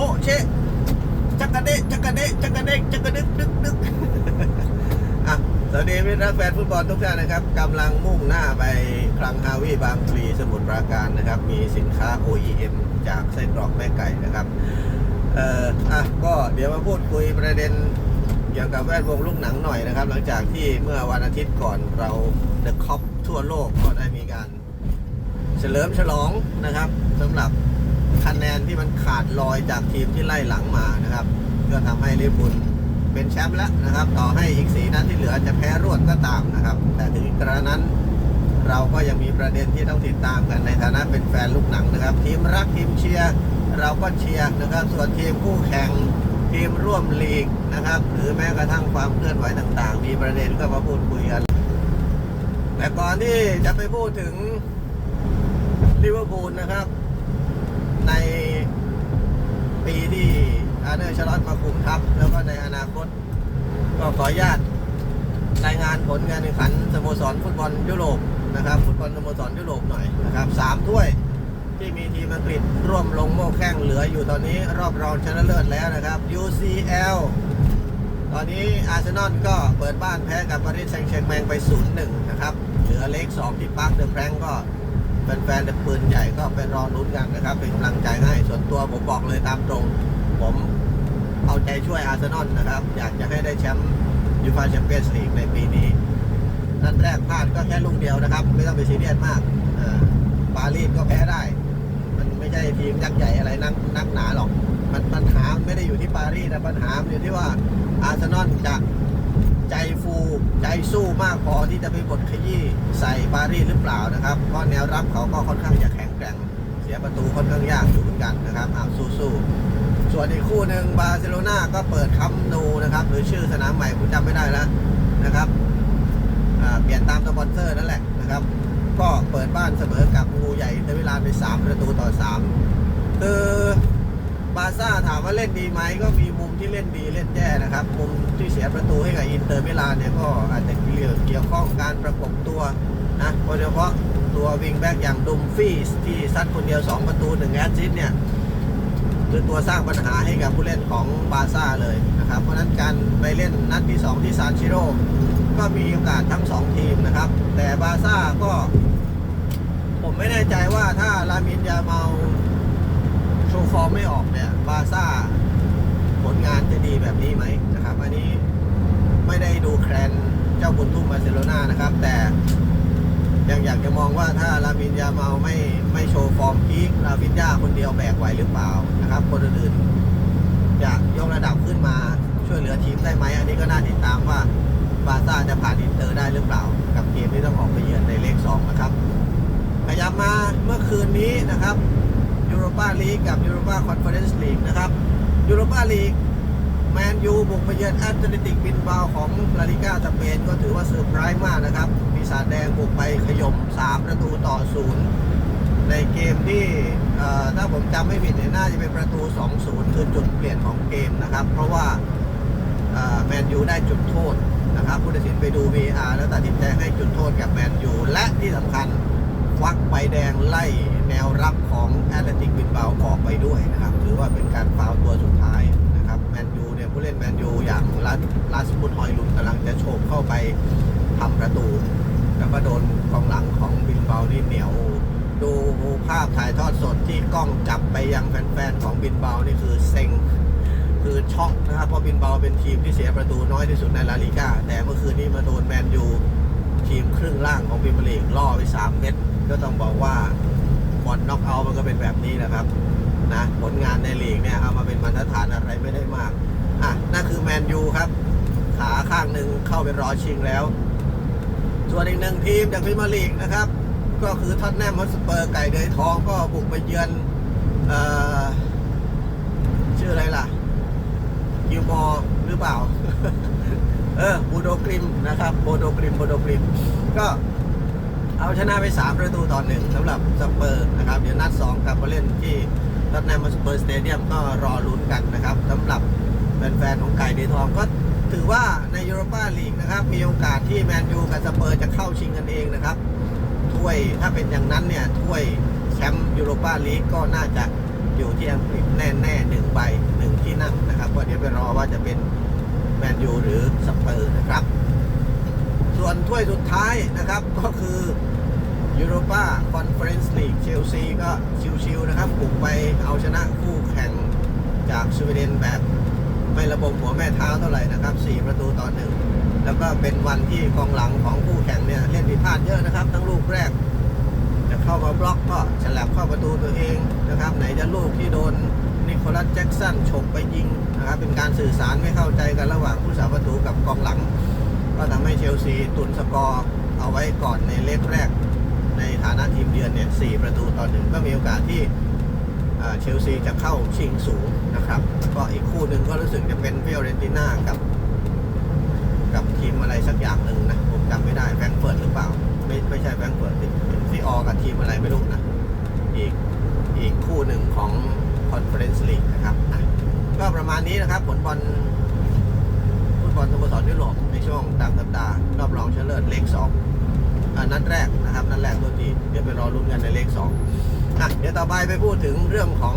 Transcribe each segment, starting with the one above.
ปะเชะจักกะเดะจักกะเดะจักกะเดะจักกะดึกดึกดึกอะสวัสดีมิตรรักแฟนฟุตบอลทุกท่านนะครับกำลังมุ่งหน้าไปคลังฮาวิบางพลีสมุทรปราการนะครับ มีสินค้า OEM จากไส้กรอกแม่ไก่นะครับเอ่ออะก็เดี๋ยวมาพูดคุยประเด็นเกี่ยวกับแวดวงลูกหนังหน่อยนะครับ หลังจากที่เมื่อวันอาทิตย์ก่อนเราเดอะคอปทั่วโลกก็ได้มีการ เฉลิมฉลองนะครับสำหรับ คะแนนที่มันขาดลอยจากทีมที่ไล่หลังมานะครับ ก็ทำให้ลิเวอร์พูลเป็นแชมป์แล้วนะครับ ต่อให้อีกสีนัดที่เหลือจะแพ้รวดก็ตามนะครับ แต่ถึงกระนั้นเราก็ยังมีประเด็นที่ต้องติดตามกันในฐานะเป็นแฟนลูกหนังนะครับ ทีมรักทีมเชียร์เราก็เชียร์นะครับ ส่วนทีมคู่แข่งทีมร่วมลีกนะครับหรือแม้กระทั่งความเคลื่อนไหวต่าง ๆ มีประเด็นก็มาพูดคุยกัน แต่ก่อนที่จะไปพูดถึงลิเวอร์พูลนะครับ ในปีที่อาร์เนอร์ชลอตมาคุมทัพแล้วก็ในอนาคต ก็ขออนุญาตรายงานผลการแข่งขันสโมสรฟุตบอลยุโรปนะครับฟุตบอลสโมสรยุโรปหน่อยนะครับสามถ้วยที่มีทีมอังกฤษร่วมลงโม่แข่งเหลืออยู่ตอนนี้รอบรองชนะเลิศแล้วนะครับ UCL ตอนนี้อาร์เซนอลก็เปิดบ้านแพ้กับปารีสแซงต์แชร์แมงไป 0-1 นะครับ เหลือเล็ก2ที่ปาร์คเดอะแฟรงก์ก็ แฟนๆแต่ปืนใหญ่ก็ไปรอลุ้นกันนะครับ เป็นกำลังใจให้ส่วนตัวผมบอกเลยตามตรง ผมเอาใจช่วยอาร์เซนอลนะครับ อยากจะให้ได้แชมป์ยูฟาแชมเปี้ยนส์ลีกในปีนี้ นัดแรกพลาดก็แค่ลูกเดียวนะครับ ไม่ต้องไปซีเรียสมากปารีสก็แพ้ได้ มันไม่ใช่ทีมยักษ์ใหญ่อะไรนักนักหนาหรอก มันปัญหาไม่ได้อยู่ที่ปารีสนะปัญหาอยู่ที่ว่าอาร์เซนอลจะ ใจฟูใจสู้มากพอที่จะไปบดขยี้ใส่ปารีสหรือเปล่านะครับเพราะแนวรับเขาก็ค่อนข้างจะแข็งแกร่ง เสียประตูค่อนข้างยากอยู่เหมือนกันนะครับอ้าวสู้ๆส่วนอีกคู่หนึ่งบาร์เซโลนาก็เปิดคัมนูนะครับหรือชื่อสนามใหม่ผมจำไม่ได้แล้วนะครับเปลี่ยนตามสปอนเซอร์นั่นแหละนะครับก็เปิดบ้านเสมอกับงูใหญ่อินเตวิลานไป3ประตูต่อ3คือ บาซ่าถามว่าเล่นดีไหมก็มีมุมที่เล่นดีเล่นแย่นะครับ มุมที่เสียประตูให้กับอินเตอร์มิลานเนี่ยก็อาจจะเกี่ยวเกี่ยวข้องการประกบตัวนะโดยเฉพาะตัววิงแบ็กอย่างดุมฟี่ที่ซัดคนเดียว 2 ประตู1แอสซิสต์เนี่ยคือตัวสร้างปัญหาให้กับผู้เล่นของบาซ่าเลยนะครับ เพราะนั้นการไปเล่นนัดที่ 2 ที่ซานชิโร่ก็มีโอกาสทั้ง 2 ทีมนะครับ แต่บาซ่าก็ ผมไม่แน่ใจว่าถ้าลามินยาเมา โชว์ฟอร์มไม่ออกเนี่ยบาซ่าผลงานจะดีแบบนี้ไหมนะครับ อันนี้ไม่ได้ดูแคลนเจ้าบุญทุ่มบาร์เซโลนานะครับ แต่ยังอยากจะมองว่าถ้าลามินยาเมาไม่ไม่โชว์ฟอร์มพีคลาวินยาคนเดียวแบกไหวหรือเปล่านะครับ คนอื่นๆจะยกระดับขึ้นมาช่วยเหลือทีมได้ไหมอันนี้ก็น่าติดตามว่าบาซ่าจะผ่านอินเตอร์ได้หรือเปล่า กับเกมที่ต้องออกไปเยือนในเลขสองนะครับขยับมาเมื่อคืนนี้นะครับ โรปาลีกกับยูโรปาคอนเฟอเรนซ์ลีกนะครับยูโรปาลีกแมนยูบุกไปเยือนแอตเลติกบินบาวของลาลิก้าสเปนก็ถือว่าเซอร์ไพรส์มากนะครับปีศาจแดงบุกไปขย่ม3 ประตูต่อ 0 ในเกมที่ถ้าผมจำไม่ผิดเนี่ยน่าจะเป็นประตู 2-0 คือจุดเปลี่ยนของเกมนะครับ เพราะว่าแมนยูได้จุดโทษนะครับผู้ตัดสินไปดู VR แล้วตัดสินใจให้จุดโทษกับแมนยูและที่สำคัญควักใบแดงไล่ แนวรับของแอตเลติกบินเบาออกไปด้วยนะครับถือว่าเป็นการฟาวตัวสุดท้ายนะครับแมนยูเนี่ยผู้เล่นแมนยูอย่างลาลาสมุดฮอยลุนกำลังจะโฉบเข้าไปทำประตู แล้วก็โดนกองหลังของบินเบานี่เหนียวดูภาพถ่ายทอดสดที่กล้องจับไปยังแฟนๆของบินเบานี่คือเซ็งคือช็อกนะครับเพราะบินเบาเป็นทีมที่เสียประตูน้อยที่สุดในลาลิก้าแต่เมื่อคืนนี้มาโดนแมนยูทีมครึ่งล่างของพรีเมียร์ลีกล่อไป 3 เม็ดก็ต้องบอกว่า อลน็อกเอาท์มันก็เป็นแบบนี้นะครับนะผลงานในลีกเนี่ยเอามาเป็นมาตรฐานอะไรไม่ได้มากอะนั่นคือแมนยูครับ ขาข้างหนึ่งเข้าเป็นรอชิงแล้ว ส่วนอีกหนึ่งทีมจากพรีเมียร์ลีกนะครับ ก็คือท็อตแนมฮอตสเปอร์ไก่เดยทองก็บุกไปเยือนเอ่อชื่ออะไรล่ะกิวมอร์หรือเปล่า เออบูโดกริมนะครับโบโดกริมโบโดกริมก็ เอาชนะไป3ประตูต่อหนึ่งสำหรับสเปอร์นะครับ เดี๋ยวนัด 2กลับมาเล่นที่ท็อตแนมสเปอร์สเตเดียมก็รอลุ้นกันนะครับสำหรับแฟนๆของไก่เดทองก็ถือว่าในยูโรปาลีกนะครับ มีโอกาสที่แมนยูกับสเปอร์จะเข้าชิงกันเองนะครับถ้วยถ้าเป็นอย่างนั้นเนี่ยถ้วยแชมป์ยูโรปาลีกก็น่าจะอยู่ที่อังกฤษแน่ๆหนึ่งใบหนึ่งที่นั่งนะครับก็เดี๋ยวไปรอว่าจะเป็นแมนยูหรือสเปอร์นะครับ ส่วนถ้วยสุดท้ายนะครับก็คือ ยูโรปาคอนเฟอเรนซ์ลีกเชลซีก็ชิวๆนะครับบุกไปเอาชนะคู่แข่งจากสวีเดนแบบไม่ระบบหัวแม่เท้าเท่าไหร่นะครับ 4 ประตูต่อหนึ่งแล้วก็เป็นวันที่กองหลังของคู่แข่งเนี่ยเล่นผิดพลาดเยอะนะครับ ทั้งลูกแรก จะเข้ามาบล็อกก็ฉลับเข้าประตูตัวเองนะครับ ไหนจะลูกที่โดนนิโคลัสแจ็กสันฉกไปยิงนะครับ เป็นการสื่อสารไม่เข้าใจกันระหว่างผู้สาประตูกับกองหลัง ก็ทำให้เชลซีตุนสกอร์เอาไว้ก่อนในเล็กแรก ในฐานะทีมเยือนเนี่ยสี่ประตูต่อหนึ่งก็มีโอกาสที่เชลซีจะเข้าชิงสูงนะครับก็อีกคู่หนึ่งก็รู้สึกจะเป็นฟิโอเรนติน่ากับ กับทีมอะไรสักอย่างหนึ่งนะ ผมจำไม่ได้แฟรงเฟิร์ตหรือเปล่า ไม่ไม่ใช่แฟรงเฟิร์ตเป็นเป็นฟิออกับทีมอะไรไม่รู้นะ อีกอีกคู่หนึ่งของคอนเฟอเรนซ์ลีกนะครับก็ประมาณนี้นะครับ ผลบอลฟุตบอลสโมสรยุโรปในช่วงกลางสัปดาห์รอบรองชนะเลิศเลขสอง นัดแรกนะครับ นัดแรกตัวทีเดี๋ยวไปรอลุ้นกันในเลขสองอะเดี๋ยวต่อไปไปพูดถึงเรื่องของ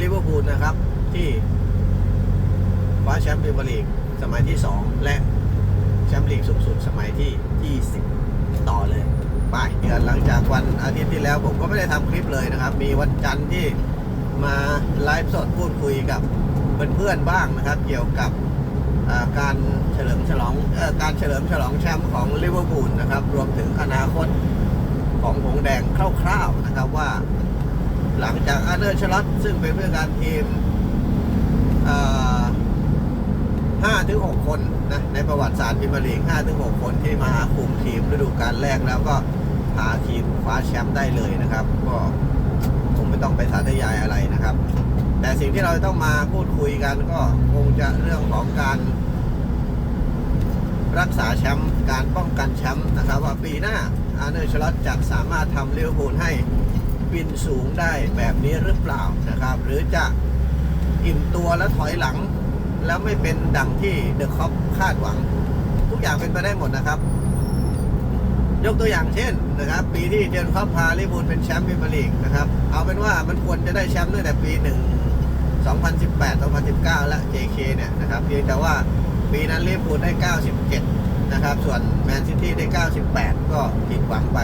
ลิเวอร์พูลนะครับ ที่คว้าแชมป์พรีเมียร์ลีกสมัยที่ 2 และแชมป์ลีกสูงสุดสมัยที่ 20 ต่อเลยไปเดือนหลังจากวันอาทิตย์ที่แล้วผมก็ไม่ได้ทำคลิปเลยนะครับ มีวันจันทร์ที่มาไลฟ์สดพูดคุยกับเพื่อนๆบ้างนะครับ เกี่ยวกับ การเฉลิมฉลองอการเฉลิมฉลองแชมป์ของลิเวอร์พูลนะครับ รวมถึงอนาคตของหงแดงคร่าวๆนะครับว่า หลังจากอาร์เนอร์ชลอตซึ่งเป็นผู้จัดการทีมห้าถึงหกคนนะในประวัติศาสตร์พรีเมียร์ลีกห้าถึงหกคนที่มาคุมทีมฤดูกาลแรกแล้วก็พาทีมคว้าแชมป์ได้เลยนะครับ ก็คงไม่ต้องไปสาธยายอะไรนะครับ แต่สิ่งที่เราต้องมาพูดคุยกันก็คงจะเรื่องของการรักษาแชมป์การป้องกันแชมป์นะครับ ว่าปีหน้าอาร์เนอร์ชลอตจะสามารถทำลิเวอร์พูลให้บินสูงได้แบบนี้หรือเปล่านะครับ หรือจะอิ่มตัวแล้วถอยหลัง แล้วไม่เป็นดังที่เดอะคอปคาดหวัง ทุกอย่างเป็นไปได้หมดนะครับ ยกตัวอย่างเช่นนะครับ ปีที่เจนคอปพาลิบูลเป็นแชมป์พรีเมียร์ลีกนะครับ เอาเป็นว่ามันควรจะได้แชมป์ตั้งแต่ปีหนึ่ง 2018 2019 และ JK เนี่ยนะครับเพียงแต่ว่าปีนั้นลิเวอร์พูลได้ 97 นะครับ ส่วนแมนซิตี้ได้ 98 ก็ผิดหวังไป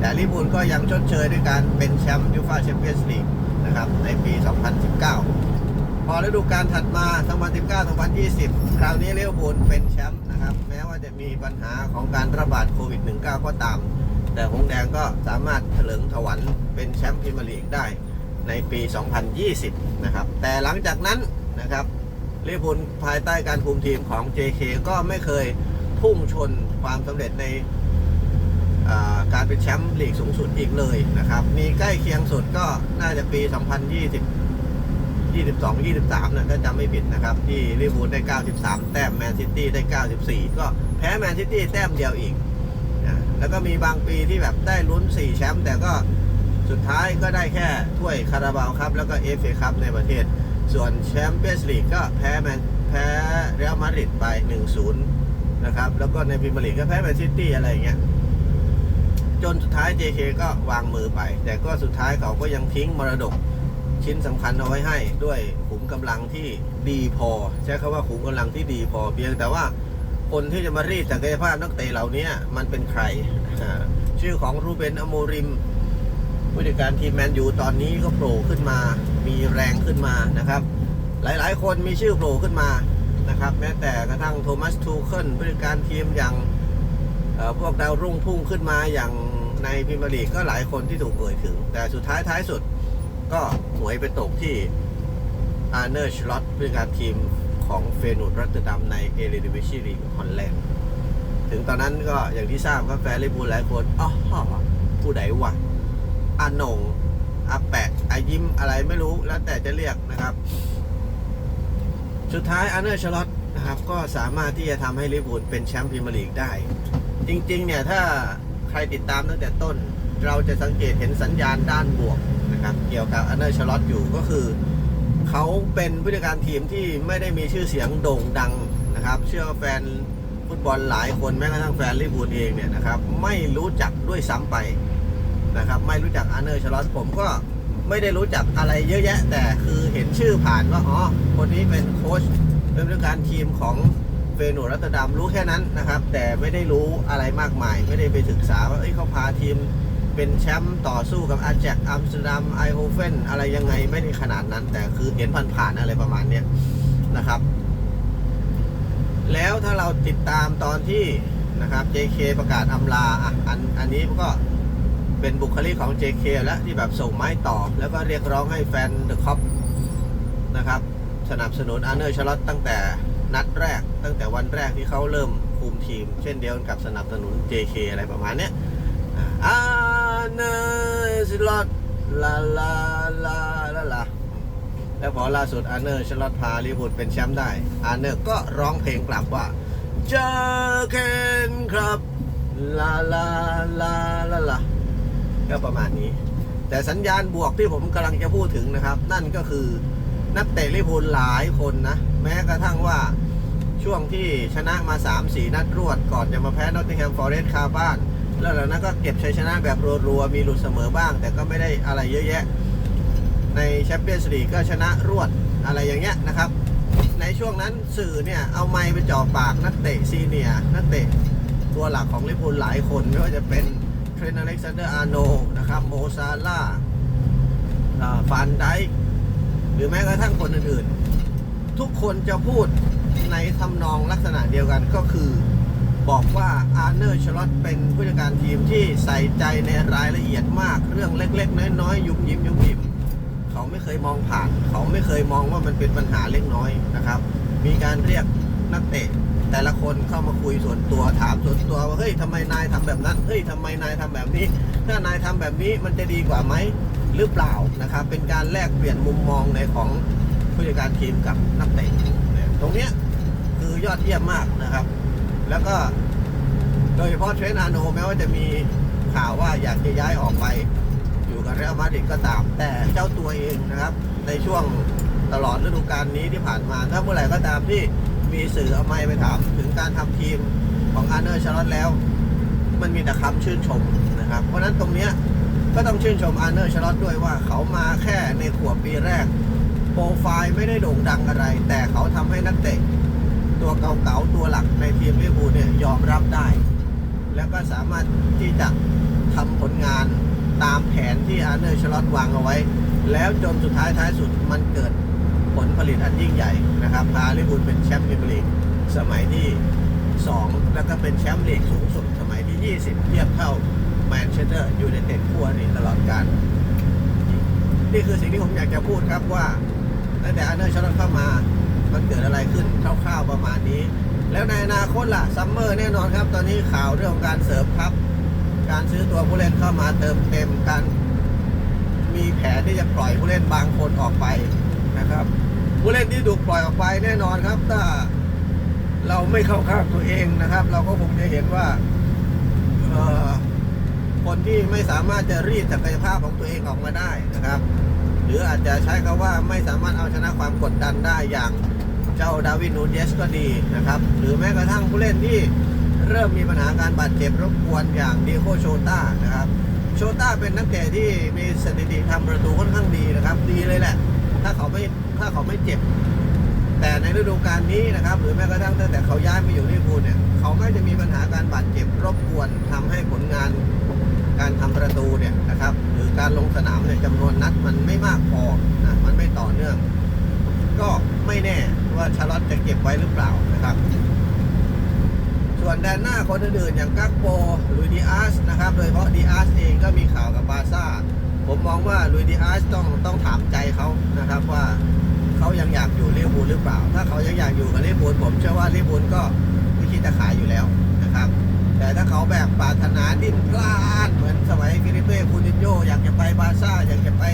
แต่ลิเวอร์พูลก็ยังชดเชยด้วยการเป็นแชมป์ยูฟ่าแชมเปี้ยนส์ลีกนะครับในปี 2019 พอฤดูกาลถัดมา 2019 2020 คราวนี้ลิเวอร์พูลเป็นแชมป์นะครับแม้ว่าจะมีปัญหาของการระบาดโควิด -19 ก็ตาม แต่หงแดงก็สามารถเถลิงถวันเป็นแชมป์พรีเมียร์ลีกได้ ในปี 2020 นะครับ แต่หลังจากนั้นนะครับลิเวอร์พูลภายใต้การคุมทีมของ JK ก็ไม่เคยพุ่งชนความสำเร็จในการเป็นแชมป์ลีกสูงสุดอีกเลยนะครับ มีใกล้เคียงสุดก็น่าจะปี 2020 22 23นะถ้าจำไม่ผิดนะครับ ที่ลิเวอร์พูลได้ 93 แต้มแมนซิตี้ได้ 94 ก็แพ้แมนซิตี้แต้มเดียวอีกนะแล้วก็มีบางปีที่แบบได้ลุ้น 4 แชมป์แต่ก็ สุดท้ายก็ได้แค่ถ้วยคาราบาวครับ แล้วก็เอฟเอคัพในประเทศ ส่วนแชมเปี้ยนส์ลีกก็แพ้แมนแพ้เรอัลมาดริดไป 1-0 นะครับ แล้วก็ในพรีเมียร์ลีกก็แพ้แมนซิตี้อะไรอย่างเงี้ยจนสุดท้าย JK ก็วางมือไป แต่ก็สุดท้ายเขาก็ยังทิ้งมรดกชิ้นสำคัญเอาไว้ให้ด้วยขุมกำลังที่ดีพอ ใช้คำว่าขุมกำลังที่ดีพอ เพียงแต่ว่าคนที่จะมารีดศักยภาพนักเตะเหล่านี้มันเป็นใคร ชื่อของรูเบนอโมริม ผู้จัดการทีมแมนยูตอนนี้ก็โผล่ขึ้นมา มีแรงขึ้นมานะครับ หลายๆ คนมีชื่อโผล่ขึ้นมานะครับ แม้แต่กระทั่งโทมัสทูเคิลผู้จัดการทีมอย่างพวกดาวรุ่งพุ่งขึ้นมาอย่างในพรีเมียร์ลีกก็หลายคนที่ถูกเอ่ยถึง แต่สุดท้ายท้ายสุดก็หวยไปตกที่อาร์เนอร์ชลอตผู้จัดการทีมของเฟนูดรัตเตอร์ดัมในเอเลดิวิชีลีกฮอลแลนด์ถึงตอนนั้นก็อย่างที่ทราบก็แฟนลิเวอร์พูลหลายคนอ๋อผู้ใดวะ อาหนงอาแปะอายิ้มอะไรไม่รู้แล้วแต่จะเรียกนะครับ สุดท้ายอาร์เนอร์ชลอตนะครับ ก็สามารถที่จะทำให้ลิเวอร์พูลเป็นแชมป์พรีเมียร์ลีกได้ จริงๆ เนี่ยถ้าใครติดตามตั้งแต่ต้น เราจะสังเกตเห็นสัญญาณด้านบวกนะครับ เกี่ยวกับอันเดอร์ชลอตอยู่ก็คือเขาเป็นผู้จัดการทีมที่ไม่ได้มีชื่อเสียงโด่งดังนะครับ เชื่อแฟนฟุตบอลหลายคนแม้กระทั่งแฟนลิเวอร์พูลเองเนี่ยนะครับ ไม่รู้จักด้วยซ้ำไป นะครับ ไม่รู้จักอันเดอร์ชลอตผมก็ไม่ได้รู้จักอะไรเยอะแยะ แต่คือเห็นชื่อผ่านว่าอ๋อคนนี้เป็นโค้ชเป็นผู้การทีมของเฟโนรัตต์ดัมรู้แค่นั้นนะครับ แต่ไม่ได้รู้อะไรมากมาย ไม่ได้ไปศึกษาว่าเอ้ยเขาพาทีมเป็นแชมป์ต่อสู้กับอาแจกอัมสเตอร์ดัมไอโฮเฟนอะไรยังไงไม่ได้ขนาดนั้น แต่คือเห็นผ่านๆอะไรประมาณเนี้ยนะครับ แล้วถ้าเราติดตามตอนที่นะครับ JK ประกาศอำลาอะอันอันนี้ก็ เป็นบุคลิกของ JK แล้วที่แบบส่งไม้ต่อ แล้วก็เรียกร้องให้แฟนเดอะคอปนะครับ สนับสนุนอาร์เนอร์ชลอตตั้งแต่นัดแรก ตั้งแต่วันแรกที่เขาเริ่มคุมทีม เช่นเดียวกันกับสนับสนุน JK อะไรประมาณเนี้ยอาเนอร์ชลอตลาลาลาลาลาแล้วพอล่าสุดอาร์เนอร์ชลอตพาลิเวอร์พูลเป็นแชมป์ได้ อาร์เนอร์ก็ร้องเพลงกลับว่าเจอเคนครับ ลาลาลาลาลา ก็ประมาณนี้ แต่สัญญาณบวกที่ผมกำลังจะพูดถึงนะครับ นั่นก็คือนักเตะลิพูลหลายคนนะ แม้กระทั่งว่าช่วงที่ชนะมา 3-4 นัดรวด ก่อนจะมาแพ้นอตติงแฮมฟอเรสต์คาบ้าน แล้วหลังนั้นก็เก็บชัยชนะแบบรัวๆมีหลุดเสมอบ้าง แต่ก็ไม่ได้อะไรเยอะแยะ ในแชมเปี้ยนส์ลีกก็ชนะรวดอะไรอย่างเงี้ยนะครับ ในช่วงนั้นสื่อเนี่ย เอาไม้ไปจ่อปากนักเตะซีเนียนักเตะตัวหลักของลิพูลหลายคนไม่ว่าจะเป็น รนอเล็กซานเดอร์อาร์โนนะครับโมซาล่าฟานไดค์หรือแม้กระทั่งคนอื่นๆ ทุกคนจะพูดในทำนองลักษณะเดียวกันก็คือบอกว่าอาร์เนอร์ชลอตเป็นผู้จัดการทีมที่ใส่ใจในรายละเอียดมากเรื่องเล็ก ๆ น้อยๆ ยุบยิบยุบยิบเขาไม่เคยมองผ่าน เขาไม่เคยมองว่ามันเป็นปัญหาเล็กน้อยนะครับ มีการเรียกนักเตะ แต่ละคนเข้ามาคุยส่วนตัวถามส่วนตัวว่าเฮ้ยทำไมนายทำแบบนั้นเฮ้ยทำไมนายทำแบบนี้ ถ้านายทำแบบนี้มันจะดีกว่าไหมหรือเปล่านะครับ เป็นการแลกเปลี่ยนมุมมองในของผู้จัดการทีมกับนักเตะตรงเนี้ยคือยอดเยี่ยมมากนะครับ แล้วก็โดยเฉพาะเทรนต์อาโนแม้ว่าจะมีข่าวว่าอยากจะย้ายออกไป อยู่กับเรอัลมาดริดก็ตาม แต่เจ้าตัวเองนะครับ ในช่วงตลอดฤดูกาลนี้ที่ผ่านมา ถ้าเมื่อไหร่ก็ตามที่ มีสื่อเอาไม้ไปถามถึงการทำทีมของอาร์เนอร์ชาร์ลอตแล้ว มันมีแต่คำชื่นชมนะครับ เพราะนั้นตรงเนี้ยก็ต้องชื่นชมอาร์เนอร์ชาร์ลอตด้วยว่าเขามาแค่ในขวบปีแรก โปรไฟล์ไม่ได้โด่งดังอะไร แต่เขาทำให้นักเตะตัวเก่าๆตัวหลักในทีมลิเวอร์พูลเนี่ยยอมรับได้ แล้วก็สามารถที่จะทำผลงานตามแผนที่อาร์เนอร์ชลอตวางเอาไว้ แล้วจนสุดท้ายท้ายสุดมันเกิด ผลผลิตอันยิ่งใหญ่นะครับพาลิเวอร์พูลเป็นแชมป์พรีเมียร์ลีกสมัยที่ 2 แล้วก็เป็นแชมป์ลีกสูงสุดสมัยที่ 20 เทียบเท่าแมนเชสเตอร์ยูไนเต็ดขั้วนี้ตลอดการนี่คือสิ่งที่ผมอยากจะพูดครับว่าตั้งแต่อาร์เนอร์ชอตเข้ามา มันเกิดอะไรขึ้นคร่าวๆประมาณนี้ แล้วในอนาคตล่ะซัมเมอร์แน่นอนครับ ตอนนี้ข่าวเรื่องของการเสริมครับ การซื้อตัวผู้เล่นเข้ามาเติมเต็มการมีแผนที่จะปล่อยผู้เล่นบางคนออกไป นะครับผู้เล่นที่ถูกปล่อยออกไปแน่นอนครับ ถ้าเราไม่เข้าข้างตัวเองนะครับ เราก็คงจะเห็นว่าคนที่ไม่สามารถจะรีดศักยภาพของตัวเองออกมาได้นะครับ หรืออาจจะใช้คำว่าไม่สามารถเอาชนะความกดดันได้อย่างเจ้าดาวินนูเยสก็ดีนะครับ หรือแม้กระทั่งผู้เล่นที่เริ่มมีปัญหาการบาดเจ็บรบกวนอย่างดีโกโชต้านะครับ โชต้าเป็นนักเตะที่มีสถิติทำประตูค่อนข้างดีนะครับ ดีเลยแหละ ถ้าเขาไม่ถ้าเขาไม่เจ็บ แต่ในฤดูกาลนี้นะครับ หรือแม้กระทั่งตั้งแต่เขาย้ายมาอยู่ที่พูลเนี่ยเขาไม่จะมีปัญหาการบาดเจ็บรบกวนทำให้ผลงานการทำประตูเนี่ยนะครับ หรือการลงสนามเนี่ยจำนวนนัดมันไม่มากพอนะมันไม่ต่อเนื่อง ก็ไม่แน่ว่าชาร์ลอตจะเก็บไว้หรือเปล่านะครับส่วนแดนหน้าคนอื่นๆอย่างกักโปลุยดีอาสนะครับ โดยเฉพาะดีอาสเองก็มีข่าวกับบาซ่า ผมมองว่าลุยดีอาสต้องต้องถามใจเขานะครับว่าเขายังอยากอยู่ลิเวอร์พูลหรือเปล่า ถ้าเขายังอยากอยู่กับลิเวอร์พูลผมเชื่อว่าลิเวอร์พูลก็ไม่คิดจะขายอยู่แล้วนะครับ แต่ถ้าเขาแบบปรารถนาดิ้นพลาดเหมือนสมัยฟิลิปเป้คูติโยอยากจะไปบาซ่าอยากจะไป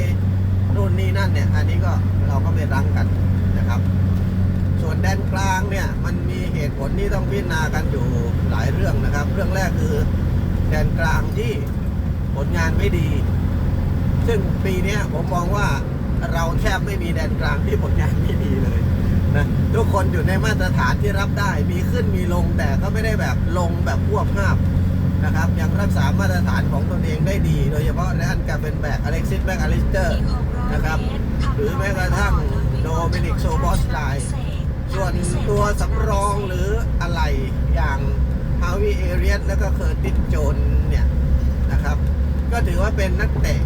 นู่นนี่นั่นเนี่ยอันนี้ก็เราก็ไม่รังกันนะครับ ส่วนแดนกลางเนี่ยมันมีเหตุผลที่ต้องพิจารณากันอยู่หลายเรื่องนะครับ เรื่องแรกคือแดนกลางที่ผลงานไม่ดี ซึ่งปีนี้ผมมองว่าเราแทบไม่มีแดนกลางที่ผลงานไม่ดีเลยนะทุกคนอยู่ในมาตรฐานที่รับได้มีขึ้นมีลงแต่ก็ไม่ได้แบบลงแบบพวบภาพนะครับยังรักษามาตรฐานของตนเองได้ดี โดยเฉพาะในอันการเป็นแบกอเล็กซิสแบกอลิสเตอร์นะครับหรือแม้กระทั่งโดมินิกโซบอสไลส่วนตัวสำรองหรืออะไรอย่างฮาวิเอเรียสแล้วก็เคอร์ติสโจนเนี่ยนะครับก็ถือว่าเป็นนักเตะ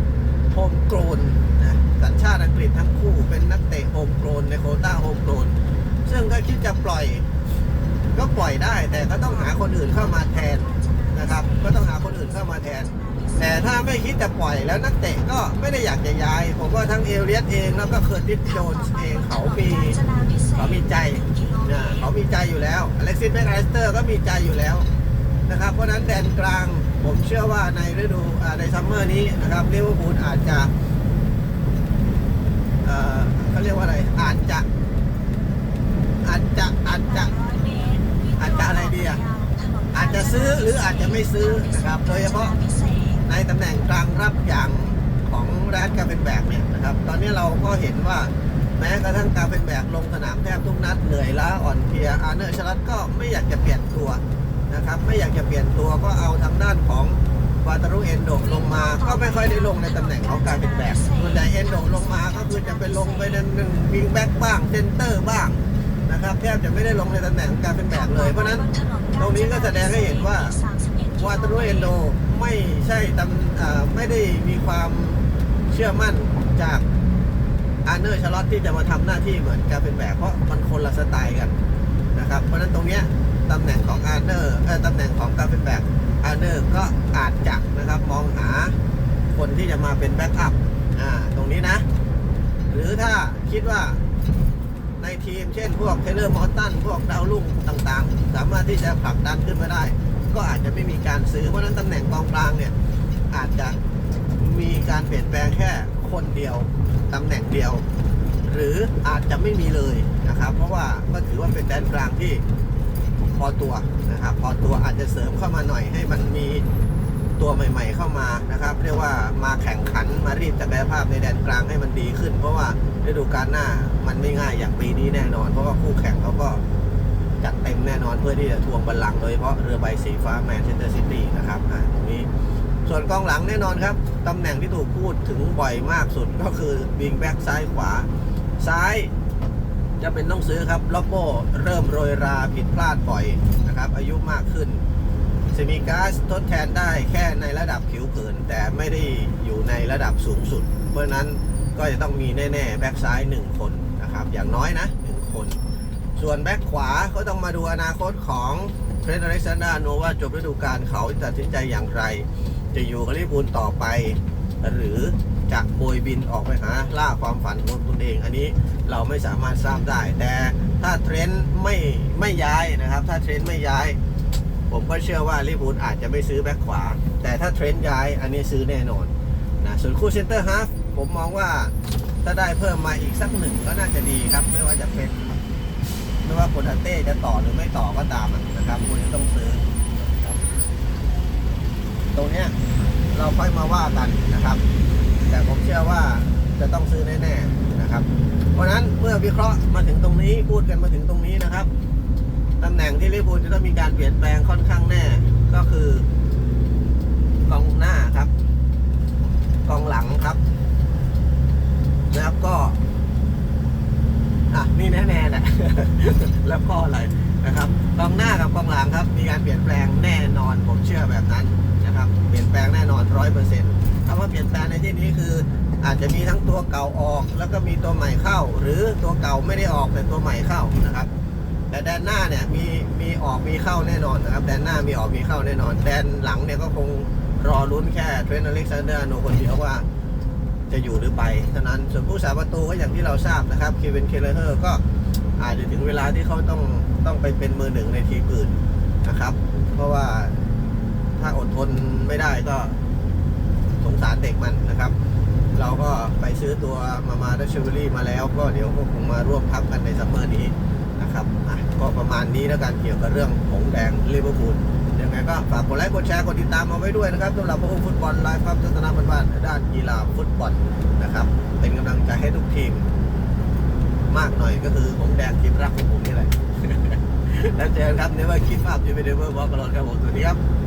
โฮมโกรนนะสัญชาติอังกฤษทั้งคู่เป็นนักเตะโฮมโกรนในโคต้าโฮมโกรนซึ่งก็คิดจะปล่อย ก็ปล่อยได้ แต่ก็ต้องหาคนอื่นเข้ามาแทนนะครับ ก็ต้องหาคนอื่นเข้ามาแทน แต่ถ้าไม่คิดจะปล่อยแล้วนักเตะก็ไม่ได้อยากจะย้าย ผมว่าทั้งเอเรียสเองแล้วก็เคอร์ติสโจนส์เองเขามีเขามีใจนะเขามีใจอยู่แล้วอเล็กซิสแมคไอสเตอร์ก็มีใจอยู่แล้วนะครับ เพราะนั้นแดนกลาง ผมเชื่อว่าในฤดูในซัมเมอร์นี้นะครับลิเวอร์พูลอาจจะเขาเรียกว่าอะไร อาจจะ อาจจะอาจจะอาจจะอะไรดีอะอาจจะซื้อหรืออาจจะไม่ซื้อนะครับ โดยเฉพาะในตำแหน่งกลางรับอย่างของแรดกาเป็นแบกเนี่ยนะครับ ตอนนี้เราก็เห็นว่าแม้กระทั่งการเป็นแบกลงสนามแทบทุกนัดเหนื่อยล้าอ่อนเพลียอาร์เนอร์ชลัดก็ไม่อยากจะเปลี่ยนตัว นะครับ ไม่อยากจะเปลี่ยนตัวก็เอาทางด้านของวาตารุเอนโดลงมาก็ไม่ค่อยได้ลงในตำแหน่งของการเป็นแบกส่วนใหญ่เอนโดลงมาก็คือจะไปลงไปในหนึ่งวิงแบ็กบ้างเซนเตอร์บ้างนะครับแทบจะไม่ได้ลงในตำแหน่งการเป็นแบกเลยเพราะนั้นตรงนี้ก็แสดงให้เห็นว่าวาตารุเอนโดไม่ใช่ตำไม่ได้มีความเชื่อมั่นจากอาร์เนอร์ชาร์ลอตที่จะมาทำหน้าที่เหมือนการเป็นแบบเพราะมันคนละสไตล์กันนะครับเพราะนั้นตรงเนี้ย ตำแหน่งของอาร์เนอร์ตำแหน่งของกาเป็นแบบอาร์เนอร์ก็อาจจะนะครับมองหาคนที่จะมาเป็นแบ็กอัพอ่าตรงนี้นะ หรือถ้าคิดว่าในทีมเช่นพวกเทเลอร์มอร์ตันพวกดาวรุ่งต่างๆ สามารถที่จะผลักดันขึ้นมาได้ ก็อาจจะไม่มีการซื้อ เพราะฉะนั้นตำแหน่งกองกลางเนี่ยอาจจะมีการเปลี่ยนแปลงแค่คนเดียวตำแหน่งเดียว หรืออาจจะไม่มีเลยนะครับ เพราะว่าก็ถือว่าเป็นแดนกลางที่ พอตัวนะครับพอตัวอาจจะเสริมเข้ามาหน่อยให้มันมีตัวใหม่ ๆ เข้ามานะครับเรียกว่ามาแข่งขันมารีบศักยภาพในแดนกลางให้มันดีขึ้น เพราะว่าฤดูกาลหน้ามันไม่ง่ายอย่างปีนี้แน่นอน เพราะว่าคู่แข่งเขาก็จัดเต็มแน่นอนเพื่อที่จะทวงบัลลังโดยเฉพาะเรือใบสีฟ้าแมนเชสเตอร์ซิตี้นะครับตรงนี้ส่วนกองหลังแน่นอนครับตำแหน่งที่ถูกพูดถึงบ่อยมากสุดก็คือวิงแบ็กซ้ายขวาซ้าย จะเป็นต้องซื้อครับลอปโปเริ่มโรยราผิดพลาดบ่อยนะครับ อายุมากขึ้นเซมิกาสทดแทนได้แค่ในระดับผิวเผิน แต่ไม่ได้อยู่ในระดับสูงสุด เพราะนั้นก็จะต้องมีแน่ ๆ แบ็กซ้าย 1 คนนะครับ อย่างน้อยนะ 1 คน ส่วนแบ็คขวาก็ต้องมาดูอนาคตของเทรนด์อเล็กซานดราโนว่าจบฤดูกาลเขาจะตัดสินใจอย่างไร จะอยู่กับลิเวอร์พูลต่อไป หรือ จะโบยบินออกไปหาล่าความฝันของตนเอง อันนี้เราไม่สามารถทราบได้ แต่ถ้าเทรนด์ไม่ไม่ย้ายนะครับ ถ้าเทรนด์ไม่ย้าย ผมก็เชื่อว่าลิเวอร์พูลอาจจะไม่ซื้อแบ็คขวา แต่ถ้าเทรนด์ย้ายอันนี้ซื้อแน่นอนนะส่วนคู่เซนเตอร์ฮาฟผมมองว่าถ้าได้เพิ่มมาอีกสักหนึ่งก็น่าจะดีครับ ไม่ว่าจะเป็นไม่ว่าโคนาเต้จะต่อหรือไม่ต่อก็ตามนะครับคุณจะต้องซื้อครับตรงเนี้ยเราค่อยมาว่ากันนะครับ แต่ผมเชื่อว่าจะต้องซื้อแน่ๆนะครับ เพราะนั้นเมื่อวิเคราะห์มาถึงตรงนี้พูดกันมาถึงตรงนี้นะครับตำแหน่งที่ลิเวอร์พูลจะต้องมีการเปลี่ยนแปลงค่อนข้างแน่ก็คือกองหน้าครับกองหลังครับนะครับก็อะนี่แน่ๆแหละแล้วก็อะไรนะครับกองหน้ากับกองหลังครับ มีการเปลี่ยนแปลงแน่นอนผมเชื่อแบบนั้นนะครับ เปลี่ยนแปลงแน่นอนร้อยเปอร์เซ็นต์ คำว่าเปลี่ยนแปลงในที่นี้คือ อาจจะมีทั้งตัวเก่าออก แล้วก็มีตัวใหม่เข้า หรือตัวเก่าไม่ได้ออกแต่ตัวใหม่เข้านะครับ แต่แดนหน้าเนี่ยมีมีออกมีเข้าแน่นอนนะครับแดนหน้ามีออกมีเข้าแน่นอน แดนหลังเนี่ยก็คงรอลุ้นแค่เทรนต์อเล็กซานเดอร์โนคนเดียวว่าจะอยู่หรือไปเท่านั้นส่วนผู้สาประตูก็อย่างที่เราทราบนะครับเควินเคเลเฮอร์ก็อาจจะถึงเวลาที่เขาต้องต้องไปเป็นมือหนึ่งในทีมอื่นนะครับ เพราะว่าถ้าอดทนไม่ได้ก็ สงสารเด็กมันนะครับ เราก็ไปซื้อตัวมามาดัชเชอรี่มาแล้ว ก็เดี๋ยวก็คงมาร่วมทัพกันในซัมเมอร์นี้นะครับอะก็ประมาณนี้แล้วกันเกี่ยวกับเรื่องหงแดงลิเวอร์พูลยังไงก็ฝากกดไลค์กดแชร์กดติดตามมาไว้ด้วยนะครับสำหรับพวกฟุตบอลไลฟ์ครับทัศนะบ้านๆด้านกีฬาฟุตบอลนะครับ เป็นกำลังใจให้ทุกทีม มากหน่อยก็คือหงแดงทีมรักของผมนี่แหละแล้วเจอกันครับในว่าคลิปภาพยูวีดีโอบอกกันเลยครับผมสวัสดีครับ